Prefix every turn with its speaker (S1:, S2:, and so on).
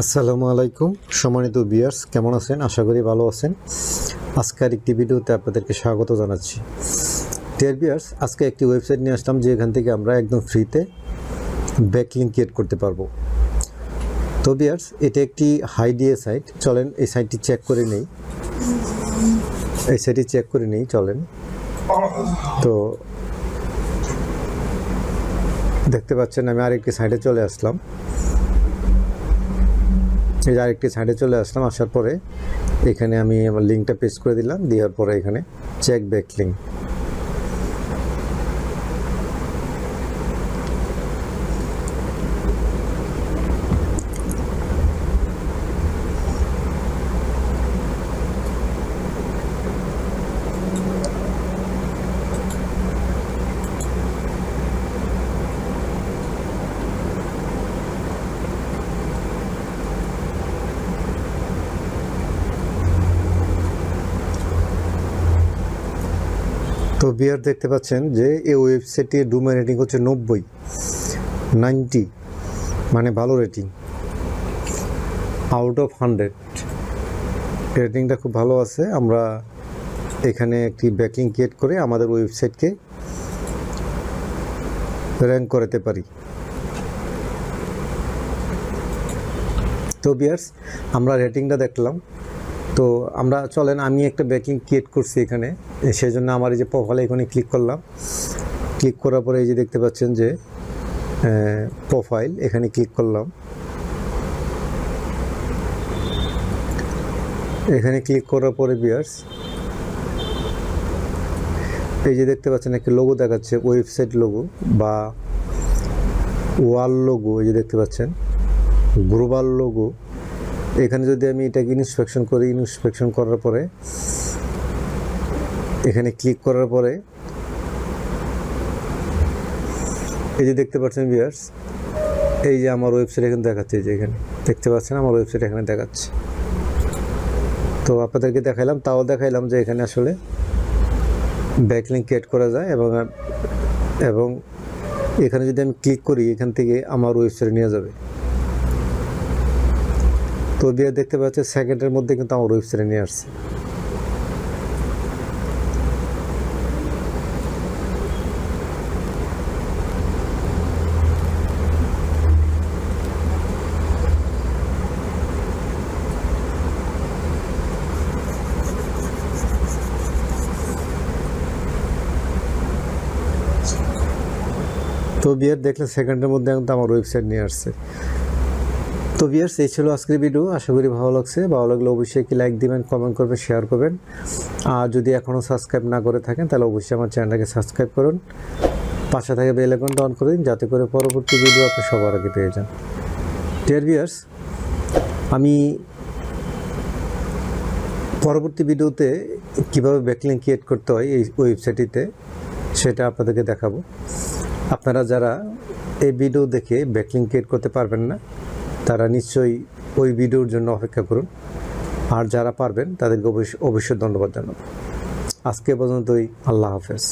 S1: আসসালামু আলাইকুম। সম্মানিত বিয়ার্স কেমন আছেন? আশা করি ভালো আছেন। আজকের একটি ভিডিওতে আপনাদেরকে স্বাগত জানাচ্ছি। ডিয়ার বিয়ার্স আজকে একটি ওয়েবসাইট নিয়ে আসলাম যে এখান থেকে আমরা একদম ফ্রিতে ব্যাকলিং ক্রিয়েট করতে পারব। তো বিয়ার্স এটা একটি হাই ডিএ সাইট চলেন, এই সাইটটি চেক করে নেই। এই সাইটটি চেক করে নেই, চলেন। তো দেখতে পাচ্ছেন, আমি আরেকটি সাইডে চলে আসলাম। এই আরেকটি সাইডে চলে আসলাম, আসার পরে এখানে আমি আমার লিঙ্কটা পেস্ট করে দিলাম, দেওয়ার পরে এখানে চেক ব্যাক লিঙ্ক তো বিয়ার দেখতে পাচ্ছেন যে এই ওয়েবসাইটটির ডুমেন রেটিং হচ্ছে নব্বই নাইনটি মানে ভালো রেটিং আউট অফ হান্ড্রেড রেটিংটা খুব ভালো আছে। আমরা এখানে একটি ব্যাকিং ক্রিয়েট করে আমাদের ওয়েবসাইটকে র্যাঙ্ক করাতে পারি। তো বিয়ার্স আমরা রেটিংটা দেখলাম। তো আমরা, চলেন, আমি একটা ব্যাকিং ক্রিয়েট করছি এখানে। সেই জন্য আমার এই যে প্রোফাইলে এখানে ক্লিক করলাম। ক্লিক করার পরে এই যে দেখতে পাচ্ছেন যে প্রোফাইল এখানে ক্লিক করলাম। এখানে ক্লিক করার পরে বিয়ার্স এই যে দেখতে পাচ্ছেন একটা লোগো দেখাচ্ছে ওয়েবসাইট লোগো বা ওয়াল লোগো এই যে দেখতে পাচ্ছেন গ্লোবাল লোগো এখানে যদি আমি এটাকে ইনস্পেকশন করি ইনস্পেকশন করার পরে, এখানে ক্লিক করার পরে, এই যে দেখতে পাচ্ছেন বিয়ার্স এই যে আমার ওয়েবসাইট এখানে দেখাচ্ছে যে এখানে দেখতে পাচ্ছেন আমার ওয়েবসাইট এখানে দেখাচ্ছে। তো আপনাদেরকে দেখাইলাম, তাও দেখাইলাম যে এখানে আসলে ব্যাকলিং ক্রিয়েট করা যায় এবং এবং এখানে যদি আমি ক্লিক করি, এখান থেকে আমার ওয়েবসাইটে নিয়ে যাবে। তো দিয়ে দেখতে পাচ্ছে সেকেন্ডের মধ্যে কিন্তু আমার ওয়েবসাইটে নিয়ে আসছে। তো বিয়ের দেখলে সেকেন্ডের মধ্যে কিন্তু আমার ওয়েবসাইট নিয়ে আসছে। তো বিয়ার্স এই ছিল আজকের ভিডিও আশা করি ভালো লাগছে। ভালো লাগলে অবশ্যই কি লাইক দিবেন কমেন্ট করবেন শেয়ার করবেন। আর যদি এখনও সাবস্ক্রাইব না করে থাকেন, তাহলে অবশ্যই আমার চ্যানেলটাকে সাবস্ক্রাইব করুন। পাশে থাকে বেল আইকনটা অন করে দিন, যাতে করে পরবর্তী ভিডিও আপনি সবার আগে পেয়ে যান। ডিয়ার বিয়ার্স আমি পরবর্তী ভিডিওতে কীভাবে ব্যাকলিং ক্রিয়েট করতে হয় এই ওয়েবসাইটটিতে সেটা আপনাদেরকে দেখাবো। আপনারা যারা এই ভিডিও দেখে ব্যাকলিং ক্রিয়েট করতে পারবেন না তারা নিশ্চয়ই ওই ভিডিওর জন্য অপেক্ষা করুন। আর যারা পারবেন, তাদেরকে অবশ্যই অবশ্যই ধন্যবাদ জানাব। আজকে পর্যন্তই, আল্লাহ হাফেজ।